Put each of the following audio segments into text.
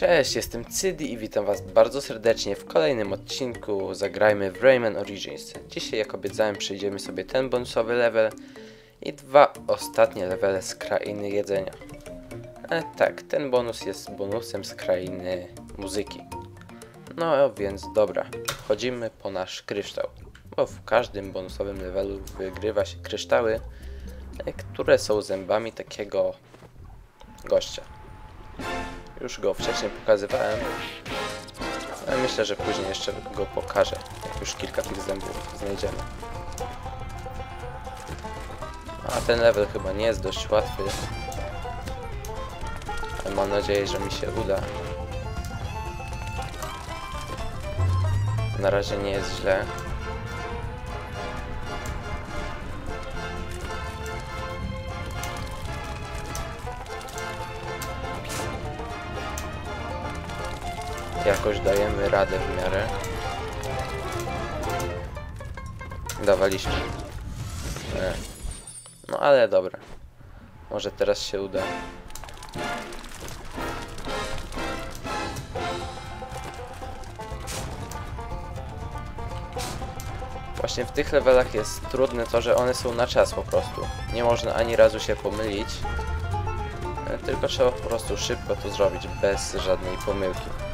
Cześć, jestem Cydi i witam was bardzo serdecznie w kolejnym odcinku Zagrajmy w Rayman Origins. Dzisiaj, jak obiecałem, przejdziemy sobie ten bonusowy level i dwa ostatnie levele z krainy jedzenia. E, tak, ten bonus jest bonusem z krainy muzyki. No więc dobra, chodzimy po nasz kryształ, bo w każdym bonusowym levelu wygrywa się kryształy, e, które są zębami takiego gościa. Już go wcześniej pokazywałem, ale myślę, że później jeszcze go pokażę, jak już kilka tych zębów znajdziemy. A ten level chyba nie jest dość łatwy, ale mam nadzieję, że mi się uda. Na razie nie jest źle. Jakoś dajemy radę w miarę. Dawaliśmy. E. No ale dobra. Może teraz się uda. Właśnie w tych levelach jest trudne to, że one są na czas po prostu. Nie można ani razu się pomylić. E, Tylko trzeba po prostu szybko to zrobić, bez żadnej pomyłki.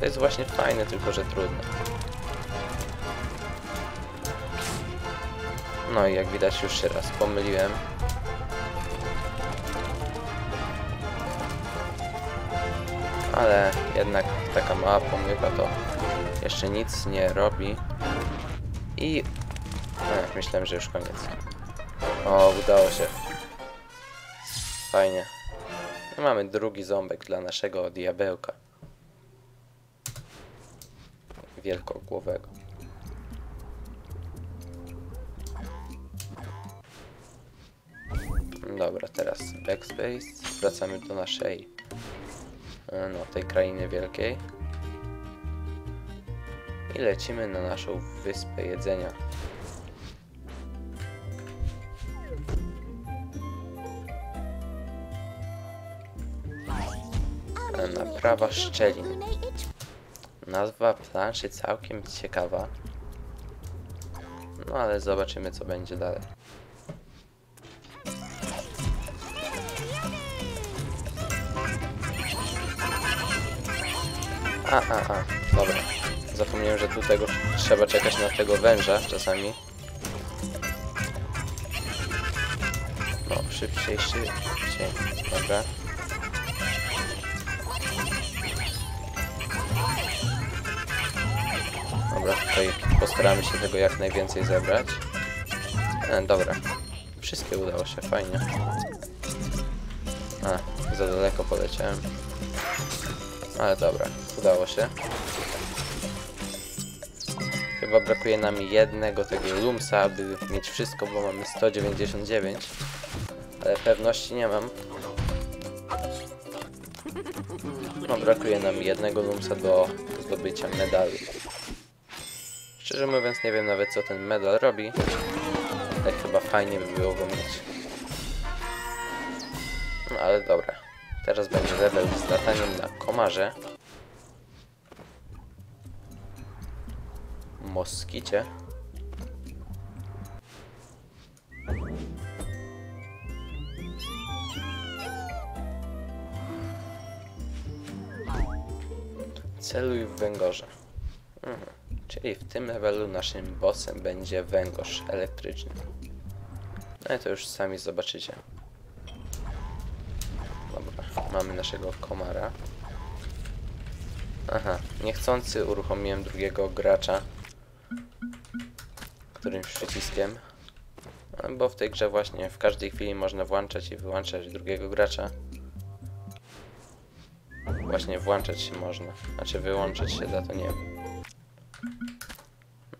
To jest właśnie fajne, tylko że trudne. No i jak widać już się raz pomyliłem. Ale jednak taka mała pomyłka to jeszcze nic nie robi. I... No, myślałem, że już koniec. O, udało się. Fajnie. Mamy drugi ząbek dla naszego diabełka. Wielkogłowego. Dobra, teraz backspace. Wracamy do naszej, e, no, tej krainy wielkiej. I lecimy na naszą wyspę jedzenia. E, Naprawa szczelin. Nazwa planszy całkiem ciekawa. No ale zobaczymy co będzie dalej. A, a, a, dobra. Zapomniałem, że tu tego trzeba czekać na tego węża czasami. No, szybciej, szybciej. Dobra. Dobra, tutaj postaramy się tego jak najwięcej zebrać. E, dobra. Wszystkie udało się, fajnie. A, za daleko poleciałem. Ale dobra, udało się. Chyba brakuje nam jednego tego lumsa, aby mieć wszystko, bo mamy 199. Ale pewności nie mam. No, brakuje nam jednego lumsa do zdobycia medalu. Szczerze mówiąc, nie wiem nawet co ten medal robi. Ale chyba fajnie by było go mieć. No ale dobra. Teraz będzie level z lataniem na komarze. Moskicie. Celuj w węgorze. Czyli w tym levelu naszym bossem będzie węgorz elektryczny. No i to już sami zobaczycie. Dobra, mamy naszego komara. Aha, niechcący uruchomiłem drugiego gracza. Którymś przyciskiem. No, Bo w tej grze właśnie w każdej chwili można włączać i wyłączać drugiego gracza. Właśnie włączać się można. Znaczy wyłączać się da to nie wiem.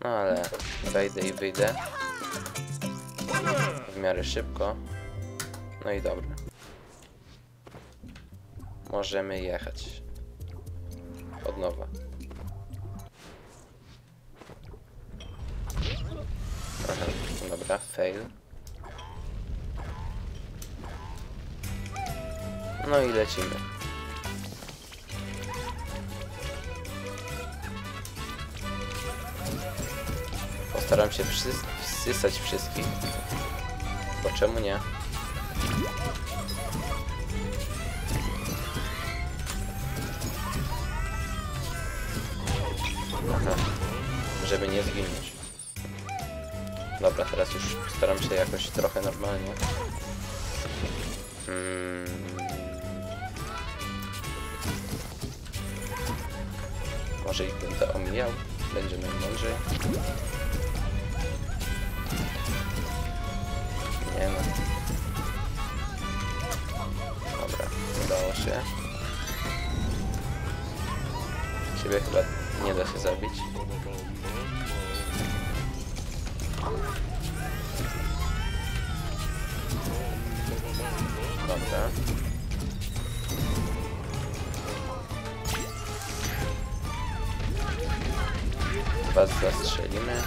No ale wejdę i wyjdę. W miarę szybko. No i dobra. Możemy jechać. Od nowa. Aha, dobra, fail. No i lecimy. Postaram się wsysać wszystkich. Bo czemu nie? Aha. Żeby nie zginąć. Dobra, teraz już staram się jakoś trochę normalnie. Mm. Może ich będę omijał? Będzie najmądrzej. Się. Ciebie chyba nie da się zabić. Dobra. Was zastrzelimy.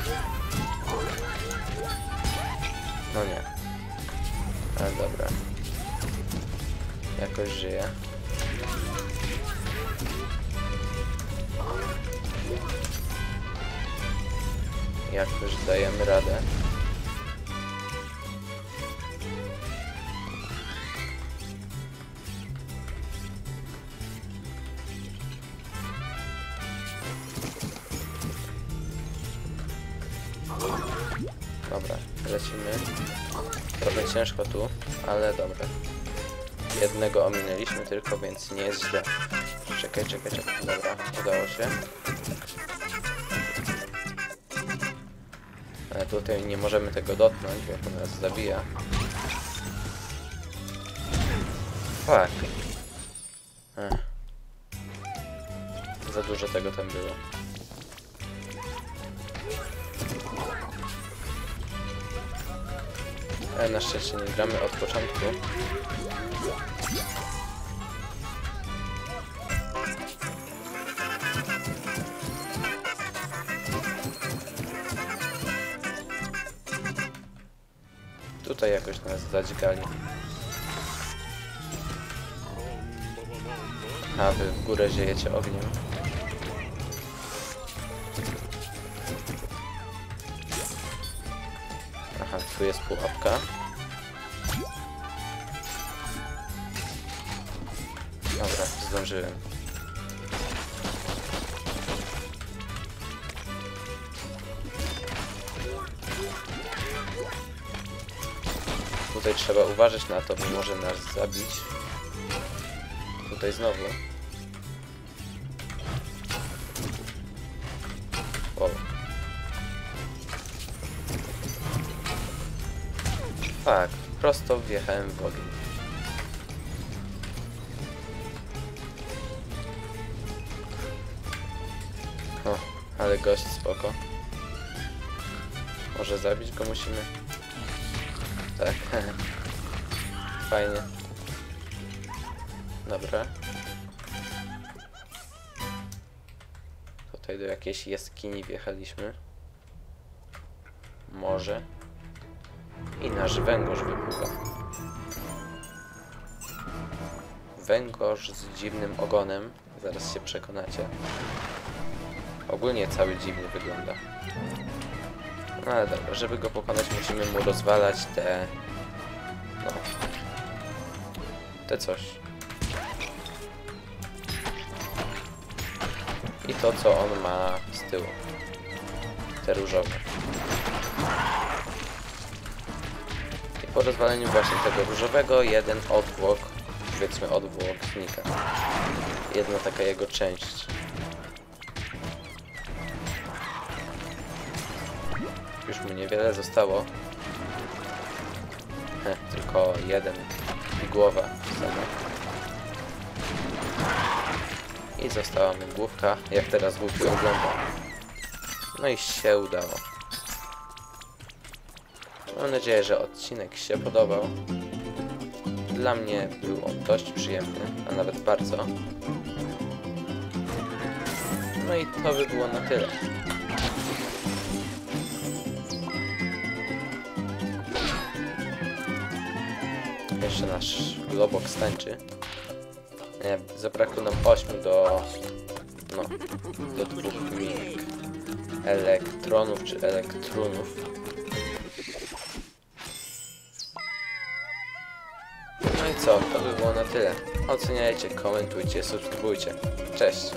No nie. Ale dobra. Jakoś żyje. Jakoś dajemy radę. Dobra, lecimy. Trochę ciężko tu, ale dobra. Jednego ominęliśmy tylko, więc nie jest źle. Czekaj, czekaj, czekaj. Dobra, udało się. Ale tutaj nie możemy tego dotknąć, bo to nas zabija. Fuck. Ech. Za dużo tego tam było. Ale na szczęście nie gramy od początku. Tutaj jakoś nas zadźgali. A wy w górę ziejecie ogniem. Tu jest pułapka. Dobra, zdążyłem. Tutaj trzeba uważać na to, bo może nas zabić. Tutaj znowu. Tak, prosto wjechałem w ogień. O, ale gość spoko. Może zabić go musimy? Tak. Fajnie. Dobra. Tutaj do jakiejś jaskini wjechaliśmy. Może. I nasz węgorz wybucha. Węgorz z dziwnym ogonem. Zaraz się przekonacie. Ogólnie cały dziwnie wygląda. No ale dobra, żeby go pokonać musimy mu rozwalać te... No... Te coś. I to co on ma z tyłu. Te różowe. Po rozwaleniu właśnie tego różowego jeden odwłok, powiedzmy odwłok znika. Jedna taka jego część. Już mu niewiele zostało. Heh, tylko jeden i głowa sama. I została mi główka, jak teraz głupi ogląda. No i się udało. Mam nadzieję, że odcinek się podobał. Dla mnie był on dość przyjemny, a nawet bardzo. No i to by było na tyle. Jeszcze nasz globok stańczy. Nie, zabrakło nam 8 do... no, do dwóch minut. elektronów czy elektronów. Co, to by było na tyle. Oceniajcie, komentujcie, subskrybujcie. Cześć!